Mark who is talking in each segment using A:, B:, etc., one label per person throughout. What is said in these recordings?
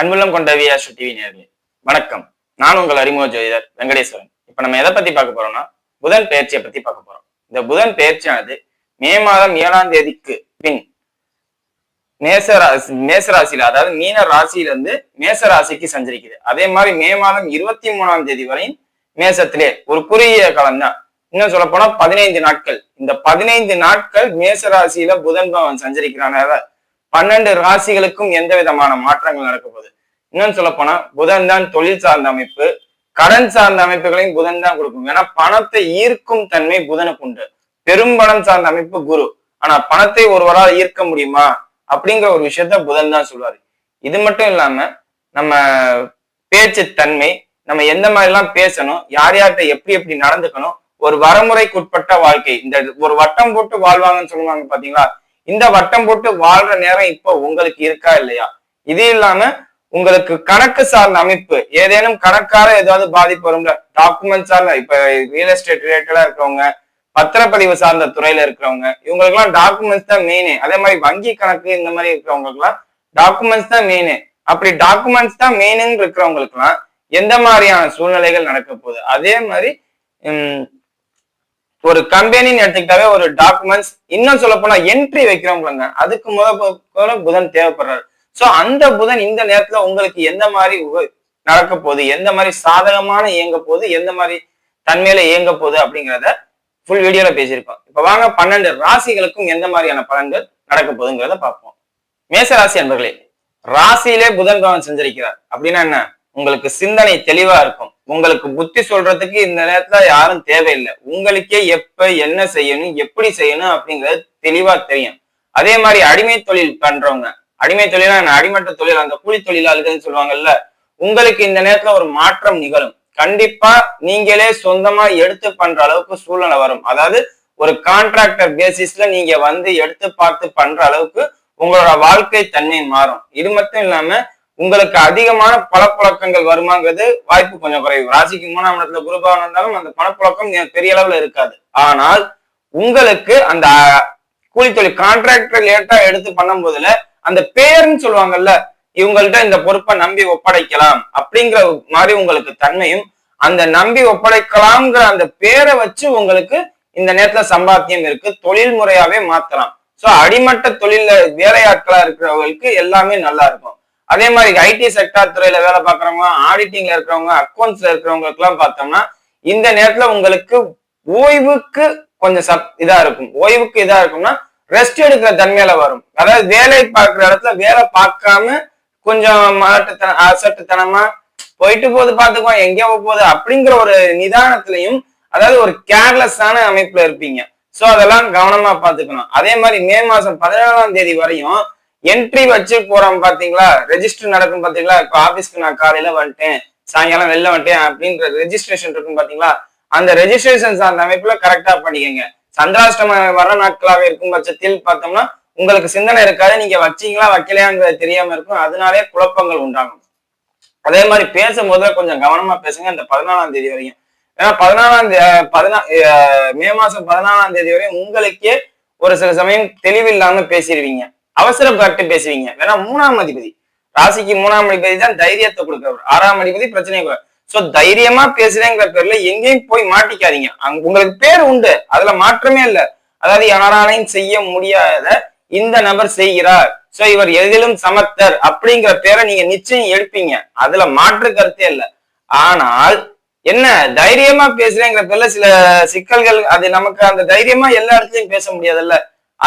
A: அன்புள்ளம் கொண்ட வியாசு டிவி நேர்களே வணக்கம். நான் உங்கள் அறிமுக ஜோதிடர் வெங்கடேஸ்வரன். இப்ப நம்ம எதை பத்தி பார்க்க போறோம்னா புதன் பயிற்சியை பத்தி பார்க்க போறோம். இந்த புதன் பயிற்சியானது மே மாதம் ஏழாம் தேதிக்கு பின் மேச ராசி மேச ராசியில அதாவது மீன ராசியில இருந்து மேச ராசிக்கு சஞ்சரிக்குது. அதே மாதிரி மே மாதம் இருபத்தி மூணாம் தேதி வரையும் மேசத்திலே ஒரு குறுகிய காலம் தான். இன்னும் சொல்ல போனா பதினைந்து நாட்கள். இந்த பதினைந்து நாட்கள் மேசராசியில புதன் பவன் சஞ்சரிக்கிறான. பன்னெண்டு ராசிகளுக்கும் எந்த விதமான மாற்றங்கள் நடக்க போகுது? இன்னும் சொல்ல போனா புதன் தான் தொழில் சார்ந்த அமைப்பு. கடன் சார்ந்த அமைப்புகளையும் புதன் தான் கொடுக்கும். ஏன்னா பணத்தை ஈர்க்கும் தன்மை புதனுக்கு உண்டு. பெரும் பணம் சார்ந்த அமைப்பு குரு. ஆனா பணத்தை ஒருவரால் ஈர்க்க முடியுமா? அப்படிங்கிற ஒரு விஷயத்த புதன் தான் சொல்லுவாரு இது மட்டும் இல்லாம நம்ம பேச்சு தன்மை நம்ம எந்த மாதிரி எல்லாம் பேசணும் யார் யார்கிட்ட எப்படி எப்படி நடந்துக்கணும் ஒரு வரமுறைக்குட்பட்ட வாழ்க்கை. இந்த ஒரு வட்டம் போட்டு வாழ்வாங்கன்னு சொல்லுவாங்க பாத்தீங்களா? இந்த வட்டம் போட்டு வாழ்ற நேரம் இப்போ உங்களுக்கு இருக்கா இல்லையா? இது இல்லாம உங்களுக்கு கணக்கு சார்ந்த அமைப்பு ஏதேனும் கணக்கார ஏதாவது பாதிப்பு வரும்ல? டாக்குமெண்ட் சார்ந்த இப்ப ரியல் எஸ்டேட் ரிலேட்டடா இருக்கிறவங்க பத்திரப்பதிவு சார்ந்த துறையில இருக்கிறவங்க இவங்களுக்கு எல்லாம் டாக்குமெண்ட்ஸ் தான் மெயின் அதே மாதிரி வங்கி கணக்கு இந்த மாதிரி இருக்கிறவங்களுக்கு எல்லாம் டாக்குமெண்ட்ஸ் தான் மெயின் அப்படி டாக்குமெண்ட்ஸ் தான் மெயின்னு இருக்கிறவங்களுக்கு எல்லாம் எந்த மாதிரியான சூழ்நிலைகள் நடக்க போகுது? அதே மாதிரி ஒரு கம்பெனின்னு எடுத்துக்கிட்டாவே ஒரு டாக்குமெண்ட்ஸ் இன்னும் சொல்ல போனா என்ட்ரி வைக்கிறவங்களுங்க அதுக்கு முதல்ல புதன் தேவைப்படுறாரு. சோ அந்த புதன் இந்த நேரத்துல உங்களுக்கு எந்த மாதிரி நடக்க போகுது? எந்த மாதிரி சாதகமான இயங்க போகுது? எந்த மாதிரி தன்மையில இயங்க போகுது அப்படிங்கிறத ஃபுல் வீடியோல பேசியிருக்கோம். இப்ப வாங்க பன்னெண்டு ராசிகளுக்கும் எந்த மாதிரியான பலன்கள் நடக்க போகுதுங்கிறத பார்ப்போம். மேச ராசி அன்பர்களே ராசியிலே புதன் கவனம் செஞ்சிருக்கிறார். அப்படின்னா என்ன? உங்களுக்கு சிந்தனை தெளிவா இருக்கும். உங்களுக்கு புத்தி சொல்றதுக்கு இந்த நேரத்துல யாரும் தேவையில்லை. உங்களுக்கே எப்ப என்ன செய்யணும் எப்படி செய்யணும் அப்படிங்கிறது தெளிவா தெரியும். அதே மாதிரி அடிமை தொழில் பண்றவங்க அடிமை தொழிலா அடிமட்ட தொழில் அந்த கூலி தொழிலாளர்கள் சொல்லுவாங்கல்ல உங்களுக்கு இந்த நேரத்துல ஒரு மாற்றம் நிகழும். கண்டிப்பா நீங்களே சொந்தமா எடுத்து பண்ற அளவுக்கு சூழ்நிலை வரும். அதாவது ஒரு கான்ட்ராக்டர் பேசிஸ்ல நீங்க வந்து எடுத்து பார்த்து பண்ற அளவுக்கு உங்களோட வாழ்க்கை தன்மை மாறும். இது மட்டும் இல்லாம உங்களுக்கு அதிகமான பணப்புழக்கங்கள் வருமாங்கிறது வாய்ப்பு கொஞ்சம் குறைவு. ராசிக்கு மூணாம் இடத்துல குருபாவம் இருந்தாலும் அந்த பணப்புழக்கம் பெரிய அளவுல இருக்காது. ஆனால் உங்களுக்கு அந்த கூலி தொழில் கான்ட்ராக்டர் லேட்டா எடுத்து பண்ணும் போதுல அந்த பேர்னு சொல்லுவாங்கல்ல இவங்கள்ட்ட இந்த பொறுப்பை நம்பி ஒப்படைக்கலாம் அப்படிங்கிற மாதிரி உங்களுக்கு தன்மையும் அந்த நம்பி ஒப்படைக்கலாம்ங்கிற அந்த பேரை வச்சு உங்களுக்கு இந்த நேரத்துல சம்பாத்தியம் இருக்கு தொழில் முறையாவே மாத்தலாம். சோ அடிமட்ட தொழில வேலையாட்களா இருக்கிறவங்களுக்கு எல்லாமே நல்லா இருக்கும். அதே மாதிரி ஐடி செக்டார் துறையில வேலை பார்க்குறவங்க ஆடிட்டிங்ல இருக்கிறவங்க அக்கௌண்ட்ஸ்ல இருக்கிறவங்களுக்கு எல்லாம் பார்த்தோம்னா இந்த நேரத்துல உங்களுக்கு ஓய்வுக்கு கொஞ்சம் சப் இதா இருக்கும். ஓய்வுக்கு இதா இருக்கும்னா ரெஸ்ட் எடுக்கிற தன்மையில வரும். அதாவது வேலை பார்க்குற இடத்துல வேலை பார்க்காம கொஞ்சம் மலட்டுத்தன அசட்டுத்தனமா போயிட்டு போது பாத்துக்குவோம் எங்கேயோ போகுது அப்படிங்கிற ஒரு நிதானத்திலையும் அதாவது ஒரு கேர்லெஸ்ஸான அமைப்புல இருப்பீங்க. சோ அதெல்லாம் கவனமா பாத்துக்கணும் அதே மாதிரி மே மாசம் பதினேழாம் தேதி வரையும் என்ட்ரி வச்சு போறோம் பாத்தீங்களா? ரெஜிஸ்டர் நடக்கும் பாத்தீங்களா? இப்ப ஆபீஸ்க்கு நான் காலையில வந்துட்டேன் சாயங்காலம் வெளில வந்துட்டேன் அப்படின்ற ரெஜிஸ்ட்ரேஷன் இருக்கும் பாத்தீங்களா? அந்த ரெஜிஸ்ட்ரேஷன் அந்த அமைப்புல கரெக்டா பண்ணிக்கங்க. சந்திராஷ்டம வர நாட்களாக இருக்கும் பட்சத்தில் பார்த்தோம்னா உங்களுக்கு சிந்தனை இருக்காது. நீங்க வச்சீங்களா வைக்கலையாங்கிறது தெரியாம இருக்கும். அதனாலே குழப்பங்கள் உண்டாகும். அதே மாதிரி பேசும்போது கொஞ்சம் கவனமா பேசுங்க. இந்த பதினாலாம் தேதி வரையும். ஏன்னா பதினாலாம் பதினா மே மாசம் பதினாலாம் தேதி வரையும் உங்களுக்கே ஒரு சில சமயம் தெளிவில்லாம பேசிடுவீங்க அவசரப்பட்டு பேசுவீங்க. வேணா மூணாம் அதிபதி. ராசிக்கு மூணாம் அதிபதி தான் தைரியத்தை கொடுக்குறவர். ஆறாம் அதிபதி பிரச்சனை சோ தைரியமா பேசுறேங்கிற பேர்ல எங்கேயும் போய் மாட்டிக்காதீங்க. அங்க உங்களுக்கு பேர் உண்டு. அதுல மாற்றமே இல்ல. அதாவது யாராலையும் செய்ய முடியாத இந்த நபர் செய்கிறார். சோ இவர் எதிலும் சமத்தர் அப்படிங்கிற பேரை நீங்க நிச்சயம் எடுப்பீங்க. அதுல மாற்று கருத்தே இல்ல. ஆனால் என்ன தைரியமா பேசுறேங்கிற பேர்ல சில சிக்கல்கள் அது நமக்கு அந்த தைரியமா எல்லா இடத்துலயும் பேச முடியாதுல்ல.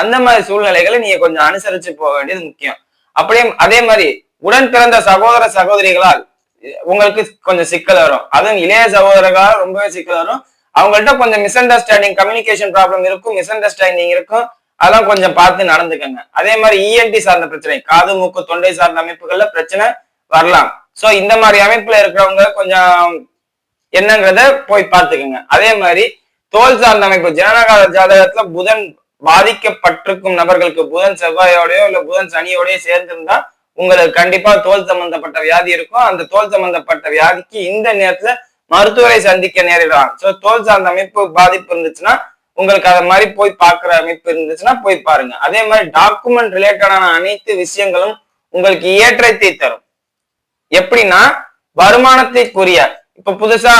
A: அந்த மாதிரி சூழ்நிலைகளை நீங்க கொஞ்சம் அனுசரிச்சு போக வேண்டியது முக்கியம். அப்படியே அதே மாதிரி உடன் பிறந்த சகோதர சகோதரிகளால் உங்களுக்கு கொஞ்சம் சிக்கல் வரும். அதுவும் இளைய சகோதரர்களால் ரொம்பவே சிக்கல் வரும். அவங்கள்ட்ட கொஞ்சம் மிஸ் அண்டர்ஸ்டாண்டிங் கம்யூனிகேஷன் ப்ராப்ளம் இருக்கும் மிஸ் அண்டர்ஸ்டாண்டிங் இருக்கும். அதெல்லாம் கொஞ்சம் பார்த்து நடந்துக்கங்க. அதே மாதிரி இஎன்டி சார்ந்த பிரச்சனை காது மூக்கு தொண்டை சார்ந்த அமைப்புகள்ல பிரச்சனை வரலாம். சோ இந்த மாதிரி அமைப்புல இருக்கிறவங்க கொஞ்சம் என்னங்கிறத போய் பார்த்துக்கோங்க. அதே மாதிரி தோல் சார்ந்த அமைப்பு ஜனநாயக ஜாதகத்துல புதன் பாதிக்கப்பட்டிருக்கும் நபர்களுக்கு புதன் செவ்வாயோடயோ இல்ல புதன் சனியோடய சேர்ந்திருந்தா உங்களுக்கு கண்டிப்பா தோல் சம்பந்தப்பட்ட வியாதி இருக்கும். அந்த தோல் சம்பந்தப்பட்ட வியாதிக்கு இந்த நேரத்துல மருத்துவரை சந்திக்க நேரிடலாம். சோ தோல் சார்ந்த அமைப்பு பாதிப்பு இருந்துச்சுன்னா உங்களுக்கு அதை மாதிரி போய் பார்க்குற அமைப்பு இருந்துச்சுன்னா போய் பாருங்க. அதே மாதிரி டாக்குமெண்ட் ரிலேட்டடான அனைத்து விஷயங்களும் உங்களுக்கு ஏற்றத்தை தரும். எப்படின்னா வருமானத்திற்குரிய இப்ப புதுசா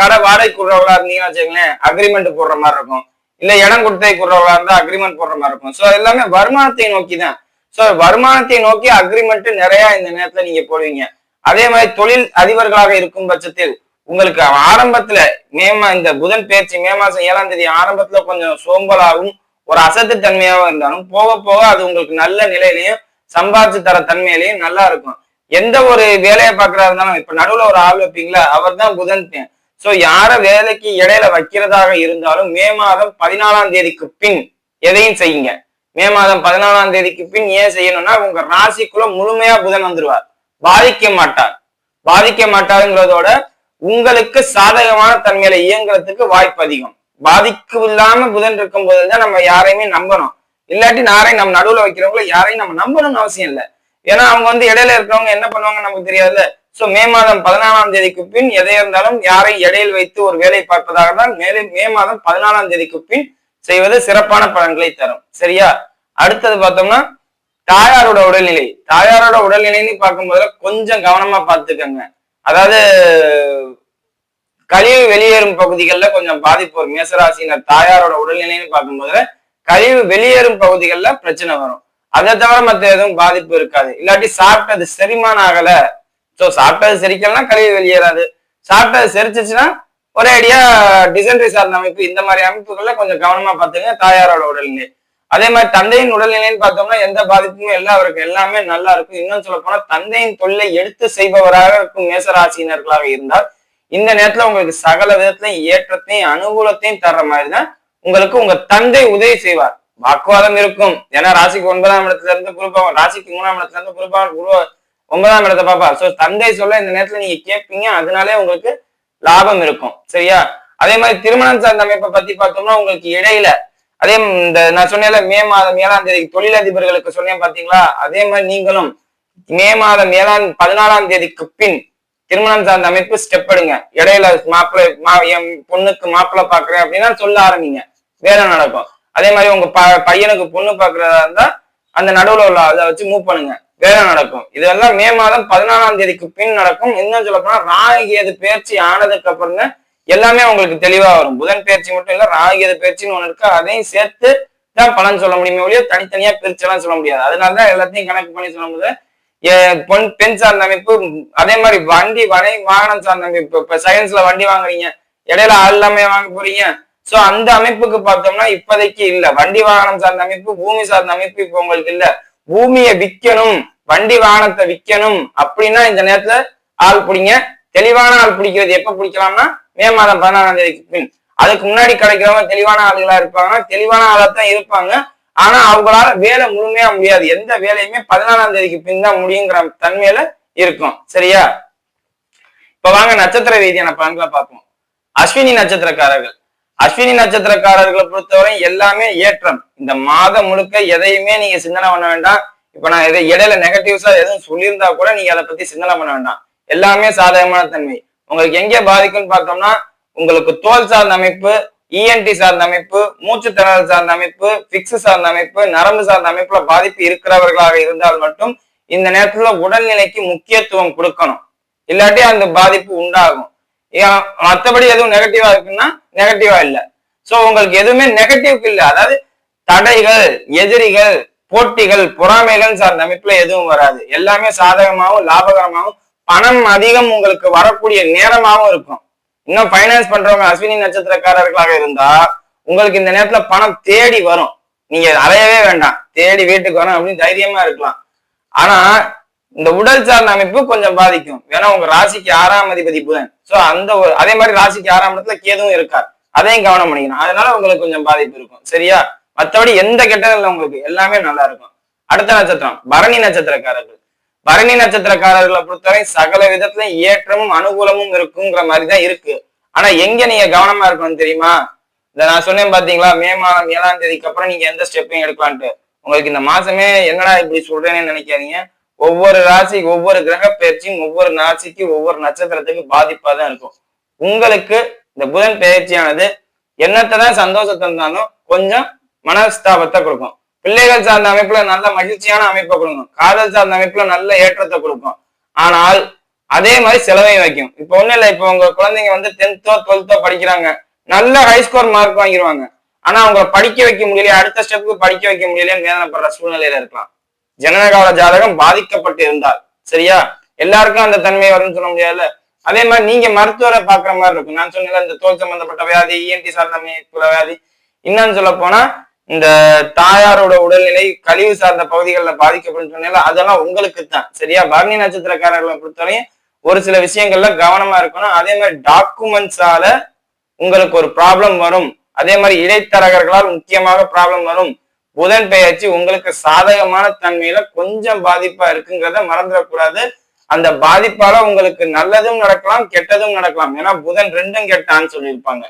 A: கடை வாடகை கூடுறவங்களா இருந்தீங்கன்னா வச்சுக்கங்களேன் அக்ரிமெண்ட் போடுற மாதிரி இருக்கும். இல்ல இடம் கொடுத்தே கொடுறவங்களா இருந்தா அக்ரிமெண்ட் போடுற மாதிரி இருக்கும். சோ எல்லாமே வருமானத்தை நோக்கி தான் சோ வருமானத்தை நோக்கி அக்ரிமெண்ட் நிறைய இந்த நேரத்துல நீங்க போடுவீங்க. அதே மாதிரி தொழில் அதிபர்களாக இருக்கும் பட்சத்தில் உங்களுக்கு ஆரம்பத்துல மே மா இந்த புதன் பேச்சு மே மாசம் ஏழாம் தேதி ஆரம்பத்துல கொஞ்சம் சோம்பலாகவும் ஒரு அசத்து தன்மையாகவும் இருந்தாலும் போக போக அது உங்களுக்கு நல்ல நிலையிலையும் சம்பாதிச்சு தர தன்மையிலையும் நல்லா இருக்கும். எந்த ஒரு வேலையை பாக்குறா இருந்தாலும் இப்ப நடுவுல ஒரு ஆள் வைப்பீங்களா? அவர் தான் புதன் சோ யார வேலைக்கு இடையில வைக்கிறதாக இருந்தாலும் மே மாதம் பதினாலாம் தேதிக்கு பின் எதையும் செய்யுங்க. மே மாதம் பதினாலாம் தேதிக்கு பின் ஏன் செய்யணும்னா உங்க ராசிக்குள்ள முழுமையா புதன் வந்துருவார். பாதிக்க மாட்டார். பாதிக்க மாட்டாருங்கிறதோட உங்களுக்கு சாதகமான தன்மையில இயங்குறதுக்கு வாய்ப்பு அதிகம். பாதிக்கு இல்லாம புதன் இருக்கும் போதுதான் நம்ம யாரையுமே நம்பணும். இல்லாட்டி யாரையும் நம்ம நடுவுல வைக்கிறவங்கள யாரையும் நம்ம நம்பணும்னு அவசியம் இல்லை. ஏன்னா அவங்க வந்து இடையில இருக்கிறவங்க என்ன பண்ணுவாங்க நமக்கு தெரியாதுல்ல? சோ மே மாதம் பதினாலாம் தேதிக்கு பின் எதை இருந்தாலும் யாரை இடையில் வைத்து ஒரு வேலை பார்ப்பதாக தான் மேலே மே மாதம் பதினாலாம் தேதிக்கு பின் செய்வது சிறப்பான பலன்களை தரும். சரியா? அடுத்தது பார்த்தோம்னா தாயாரோட உடல்நிலை. தாயாரோட உடல்நிலைன்னு பார்க்கும்போது கொஞ்சம் கவனமா பார்த்துக்கங்க. அதாவது கழிவு வெளியேறும் பகுதிகளில் கொஞ்சம் பாதிப்பு வரும். மேசராசினர் தாயாரோட உடல்நிலைன்னு பார்க்கும்போது கழிவு வெளியேறும் பகுதிகளில் பிரச்சனை வரும். அதை தவிர மற்ற எதுவும் பாதிப்பு இருக்காது. இல்லாட்டி சாப்பிட்டது செரிமானம் ஆகலை. ஸோ சாப்பிட்டது செரிக்கலன்னா கழிவு வெளியேறாது. சாப்பிட்டது செரிச்சிச்சுன்னா ஒரே அடியா டிசென்ட்ரி சார்ந்த அமைப்பு இந்த மாதிரி அமைப்புகள்ல கொஞ்சம் கவனமா பார்த்துங்க தாயாரோட உடல்நிலை. அதே மாதிரி தந்தையின் உடல்நிலைன்னு பார்த்தோம்னா எந்த பாதிப்புமே இல்லை. அவருக்கு எல்லாமே நல்லா இருக்கும். இன்னும் சொல்ல போனா தந்தையின் தொல்லை எடுத்து செய்பவராக இருக்கும் மேசராசினர்களாக இருந்தால் இந்த நேரத்துல உங்களுக்கு சகல விதத்திலையும் ஏற்றத்தையும் அனுகூலத்தையும் தர்ற மாதிரி தான் உங்களுக்கு உங்க தந்தை உதவி செய்வார். வாக்குவாதம் இருக்கும். ஏன்னா ராசிக்கு ஒன்பதாம் இடத்துல இருந்து குருபாவன் ராசிக்கு மூணாம் இடத்துல இருந்து குருபாவம் குரு ஒன்பதாம் இடத்தை பாப்பா. சோ தந்தை சொல்ல இந்த நேரத்துல நீங்க கேட்பீங்க அதனாலே உங்களுக்கு லாபம் இருக்கும். சரியா? அதே மாதிரி திருமணம் சார்ந்த அமைப்பை பத்தி பார்த்தோம்னா உங்களுக்கு இடையில அதே இந்த நான் சொன்னேன்ல மே மாதம் ஏழாம் தேதி தொழிலதிபர்களுக்கு சொன்னேன் பாத்தீங்களா? அதே மாதிரி நீங்களும் மே மாதம் ஏழாம் பதினாலாம் தேதிக்கு பின் திருமணம் சார்ந்த அமைப்பு ஸ்டெப் எடுங்க. இடையில மாப்பிள்ளை மா என் பொண்ணுக்கு மாப்பிள்ளை பாக்குறேன் அப்படின்னா சொல்ல ஆரம்பிங்க. வேலை நடக்கும். அதே மாதிரி உங்க ப பையனுக்கு பொண்ணு பாக்குறதா இருந்தா அந்த நடுவுல உள்ள அதை வச்சு மூவ் பண்ணுங்க. வேலை நடக்கும். இதெல்லாம் மே மாதம் பதினாலாம் தேதிக்கு பின் நடக்கும். இன்னும் சொல்ல போனா ராகியது பயிற்சி ஆனதுக்கு அப்புறம் தான் எல்லாமே உங்களுக்கு தெளிவா வரும். புதன் பயிற்சி மட்டும் இல்ல ராகியது பயிற்சின்னு ஒண்ணு இருக்கு. அதையும் சேர்த்து தான் பலன் சொல்ல முடியுமே ஒழிய தனித்தனியா பிரிச்செல்லாம் சொல்ல முடியாது. அதனாலதான் எல்லாத்தையும் கணக்கு பண்ணி சொல்ல முடியாது. பொன் பெண் சார்ந்த அமைப்பு அதே மாதிரி வண்டி வரை வாகனம் சார்ந்த அமைப்பு. இப்ப சயின்ஸ்ல வண்டி வாங்குறீங்க. இடையில ஆள் எல்லாமே வாங்க போறீங்க. சோ அந்த அமைப்புக்கு பார்த்தோம்னா இப்போதைக்கு இல்ல. வண்டி வாகனம் சார்ந்த அமைப்பு பூமி சார்ந்த அமைப்பு இப்ப உங்களுக்கு இல்ல. பூமியை விற்கணும் வண்டி வாகனத்தை விற்கணும் அப்படின்னா இந்த நேரத்துல ஆள் பிடிங்க. தெளிவான ஆள் பிடிக்கிறது எப்ப பிடிக்கலாம்னா மே மாதம் பதினாறாம் தேதிக்கு பின். அதுக்கு முன்னாடி கிடைக்கிறவங்க தெளிவான ஆளுகளா இருப்பாங்க. தெளிவான ஆளா தான் இருப்பாங்க. ஆனா அவங்களால வேலை முழுமையா முடியாது. எந்த வேலையுமே பதினாலாம் தேதிக்கு பின் தான் முடியுங்கிற தன்மையில இருக்கும். சரியா? இப்ப வாங்க நட்சத்திர ரீதியான பலன்களை பார்ப்போம். அஸ்வினி நட்சத்திரக்காரர்கள். அஸ்வினி நட்சத்திரக்காரர்களை பொறுத்தவரை எல்லாமே ஏற்றம். இந்த மாதம் முழுக்க எதையுமே நீங்க சிந்தனை பண்ண வேண்டாம். இப்ப நான் இதை இடையில நெகட்டிவ்ஸா எதுவும் சொல்லியிருந்தா கூட நீங்க அதை பத்தி சிந்தனை பண்ண வேண்டாம். எல்லாமே சாதகமான தன்மை. உங்களுக்கு எங்கே பாதிக்கும்னு பார்த்தோம்னா உங்களுக்கு தோல் சார்ந்த அமைப்பு இஎன்டி சார்ந்த அமைப்பு மூச்சு திணறல் சார்ந்த அமைப்பு பிக்ஸ் சார்ந்த அமைப்பு நரம்பு சார்ந்த அமைப்புல பாதிப்பு இருக்கிறவர்களாக இருந்தால் மட்டும் இந்த நேரத்துல உடல்நிலைக்கு முக்கியத்துவம் கொடுக்கணும். இல்லாட்டி அந்த பாதிப்பு உண்டாகும். மற்றபடி எதுவும் நெகட்டிவா இருக்குன்னா நெகட்டிவா இல்லை. சோ உங்களுக்கு எதுவுமே நெகட்டிவ்க்கு இல்லை. அதாவது தடைகள் எதிரிகள் போட்டிகள் பொறாமைகள் சார்ந்த அமைப்புல எதுவும் வராது. எல்லாமே சாதகமாகவும் லாபகரமாகவும் பணம் அதிகம் உங்களுக்கு வரக்கூடிய நேரமாகவும் இருக்கும். இன்னும் ஃபைனான்ஸ் பண்றவங்க அஸ்வினி நட்சத்திரக்காரர்களாக இருந்தா உங்களுக்கு இந்த நேரத்துல பணம் தேடி வரும். நீங்க அலையவே வேண்டாம். தேடி வீட்டுக்கு வரும் அப்படின்னு தைரியமா இருக்கலாம். ஆனா இந்த உடல் சார்ந்த அமைப்பு கொஞ்சம் பாதிக்கும். ஏன்னா உங்க ராசிக்கு ஆறாம் அதிபதி புதன். சோ அந்த ஒரு அதே மாதிரி ராசிக்கு ஆறாம் இடத்துல கேதுவும் இருக்கார். அதையும் கவனம் பண்ணிக்கணும். அதனால உங்களுக்கு கொஞ்சம் பாதிப்பு இருக்கும். சரியா? மற்றபடி எந்த கெட்டதும் இல்லை உங்களுக்கு எல்லாமே நல்லா இருக்கும். அடுத்த நட்சத்திரம் பரணி நட்சத்திரக்காரர்கள். பரணி நட்சத்திரக்காரர்களை பொறுத்தவரை சகல விதத்துல ஏற்றமும் அனுகூலமும் இருக்குங்கிற மாதிரி தான் இருக்கு. ஆனா எங்க நீங்க கவனமா இருக்கணும் தெரியுமா? இந்த நான் சொன்னேன் பாத்தீங்களா? மே மாதம் ஏழாம் தேதிக்கு அப்புறம் நீங்க எந்த ஸ்டெப்பையும் எடுக்கலான்ட்டு. உங்களுக்கு இந்த மாசமே என்னடா இப்படி சொல்றேன்னு நினைக்காதீங்க. ஒவ்வொரு ராசிக்கு ஒவ்வொரு கிரக பயிற்சியும் ஒவ்வொரு ராசிக்கு ஒவ்வொரு நட்சத்திரத்துக்கு பாதிப்பா தான் இருக்கும். உங்களுக்கு இந்த புதன் பயிற்சியானது என்னத்தை தான் சந்தோஷத்தை இருந்தாலும் கொஞ்சம் மனஸ்தாபத்தை கொடுக்கும். பிள்ளைகள் சார்ந்த அமைப்புல நல்ல மகிழ்ச்சியான அமைப்பை கொடுக்கும். காதல் சார்ந்த அமைப்புல நல்ல ஏற்றத்தை கொடுக்கும். ஆனால் அதே மாதிரி செலவையும் வைக்கும். இப்போ ஒண்ணும் இல்லை இப்போ உங்க குழந்தைங்க வந்து டென்த்தோ டுவெல்த்தோ படிக்கிறாங்க. நல்ல ஹை ஸ்கோர் மார்க் வாங்கிடுவாங்க ஆனா அவங்களை படிக்க வைக்க முடியலையா அடுத்த ஸ்டெப்புக்கு படிக்க வைக்க முடியலன்னு வேதனைப்படுற சூழ்நிலையில இருக்கலாம். ஜனனகால ஜாதகம் பாதிக்கப்பட்டு இருந்தால் சரியா? எல்லாருக்கும் அந்த தன்மை வரும்னு சொல்ல முடியாதுல்ல? அதே மாதிரி நீங்க மருத்துவரை பாக்குற மாதிரி இருக்கும். நான் சொன்னேன் இந்த தோல் சம்பந்தப்பட்ட வியாதி இஎன்டி சார்ந்த குல வியாதி. என்னன்னு சொல்ல போனா இந்த தாயாரோட உடல்நிலை கழிவு சார்ந்த பகுதிகளில் பாதிக்கப்படும் சொன்னால அதெல்லாம் உங்களுக்கு தான் சரியா? பரணி நட்சத்திரக்காரர்களை பொறுத்தவரையும் ஒரு சில விஷயங்கள்ல கவனமா இருக்கணும். அதே மாதிரி டாக்குமெண்ட்ஸால உங்களுக்கு ஒரு ப்ராப்ளம் வரும். அதே மாதிரி இடைத்தரகர்களால் முக்கியமாக ப்ராப்ளம் வரும். புதன் பெயர்ச்சி உங்களுக்கு சாதகமான தன்மையில கொஞ்சம் பாதிப்பா இருக்குங்கிறத மறந்துடக்கூடாது. அந்த பாதிப்பால உங்களுக்கு நல்லதும் நடக்கலாம் கெட்டதும் நடக்கலாம். ஏன்னா புதன் ரெண்டும் கெட்டான்னு சொல்லியிருப்பாங்க.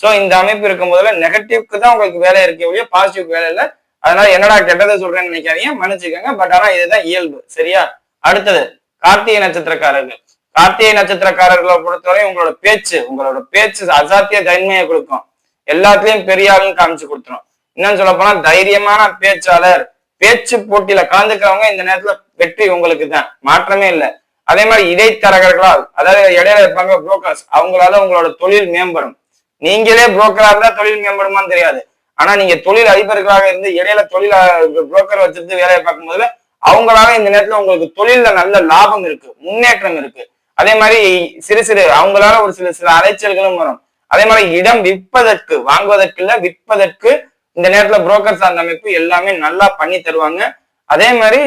A: ஸோ இந்த அமைப்பு இருக்கும் போதுல நெகட்டிவ்க்கு தான் உங்களுக்கு வேலை இருக்கே ஒழிய பாசிட்டிவ் வேலை இல்லை. அதனால என்னடா கெட்டதை சொல்றேன்னு நினைக்காதீங்க மன்னிச்சுக்கோங்க. பட் ஆனா இதுதான் இயல்பு. சரியா? அடுத்தது கார்த்திகை நட்சத்திரக்காரர்கள். கார்த்திகை நட்சத்திரக்காரர்களை பொறுத்தவரை உங்களோட பேச்சு உங்களோட பேச்சு அசாத்திய தன்மையை கொடுக்கும். எல்லாத்துலயும் பெரிய ஆளுன்னு காமிச்சு கொடுத்துரும். இன்னும் சொல்ல போனா தைரியமான பேச்சாளர். பேச்சு போட்டியில கலந்துக்கிறவங்க இந்த நேரத்துல வெற்றி உங்களுக்கு தான். மாற்றமே இல்லை. அதே மாதிரி இடைத்தரகர்களால் அதாவது இடையில இருப்பாங்க புரோக்கர்ஸ் அவங்களால உங்களோட தொழில் மேம்படும். நீங்களே புரோக்கரா இருந்தா தொழில் மேம்படுமான்னு தெரியாது. ஆனா நீங்க தொழில் அதிபர்களாக இருந்து இடையில தொழில் புரோக்கர் வச்சிருந்து வேலையை பார்க்கும் போதுல அவங்களால இந்த நேரத்துல உங்களுக்கு தொழில நல்ல லாபம் இருக்கு முன்னேற்றம் இருக்கு. அதே மாதிரி சிறு சிறு அவங்களால ஒரு சில சில அலைச்சல்களும் வரும். அதே மாதிரி இடம் விற்பதற்கு வாங்குவதற்கு இல்ல விற்பதற்கு இந்த நேரத்துல புரோக்கர் சார்ந்த அமைப்பு எல்லாமே நல்லா பண்ணி தருவாங்க. அதே மாதிரி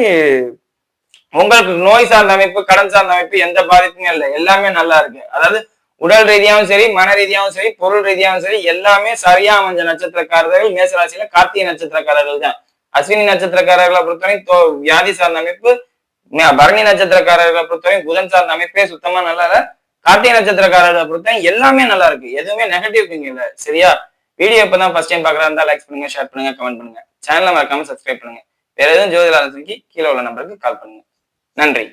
A: உங்களுக்கு நோய் சார்ந்த அமைப்பு கடன் சார்ந்த அமைப்பு எந்த பாதிப்புமே இல்லை எல்லாமே நல்லா இருக்கு. அதாவது உடல் ரீதியாகவும் சரி மன ரீதியாகவும் சரி பொருள் ரீதியாகவும் சரி எல்லாமே சரியா அமைஞ்ச நட்சத்திரக்காரர்கள் மேசராசியில கார்த்திகை நட்சத்திரக்காரர்கள் தான். அஸ்வினி நட்சத்திரக்காரர்களை பொறுத்தவரை வியாதி சார்ந்த அமைப்பு பரணி நட்சத்திரக்காரர்களை பொறுத்தவரை புதன் சார்ந்த அமைப்பே சுத்தமா நல்லா இல்ல. கார்த்திகை நட்சத்திரக்காரர்களை பொறுத்தவரை எல்லாமே நல்லா இருக்கு. எதுவுமே நெகட்டிவ் திங் இல்ல. சரியா? வீடியோ இப்பதான் ஃபர்ஸ்ட் டைம் பாக்குறா இருந்தா லைக் பண்ணுங்க ஷேர் பண்ணுங்க கமெண்ட் பண்ணுங்க. சேனலை மறக்காம சப்ஸ்கிரைப் பண்ணுங்க. வேற எதுவும் ஜோதிட கீழே உள்ள நம்பருக்கு கால் பண்ணுங்க. நன்றி.